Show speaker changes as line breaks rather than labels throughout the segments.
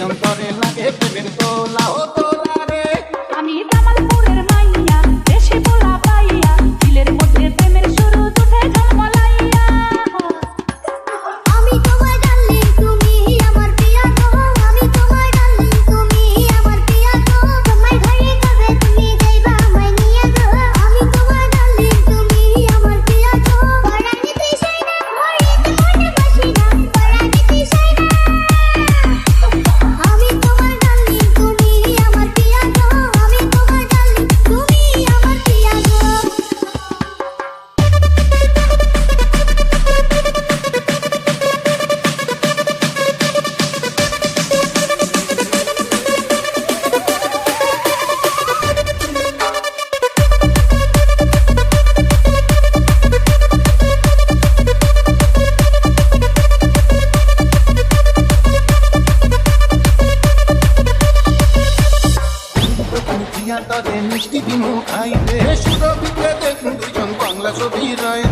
young buddy. মিষ্টি দিনু খাইলে সুরবিতে দেখুন দুজন বাংলা ছবি রায়।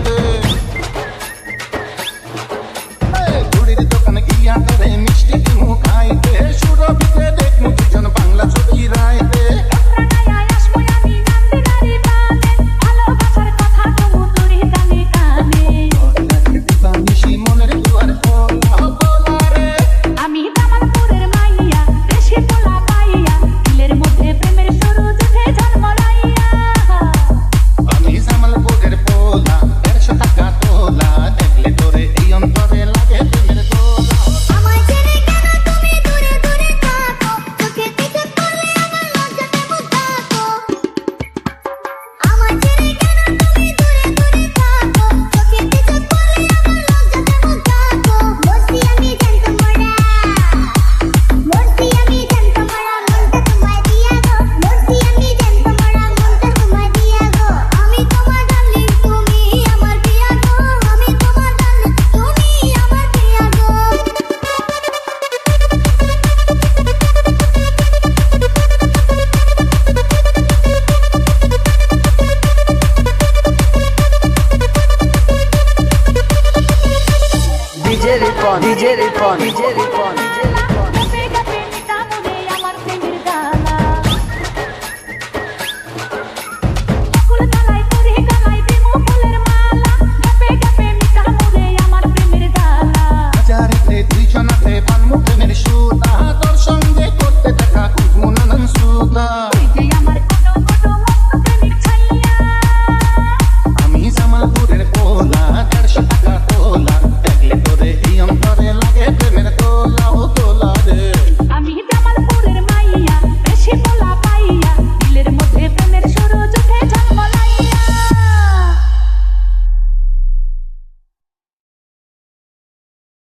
রিপন ডিজে রিপন ডিজে রিপন
তুই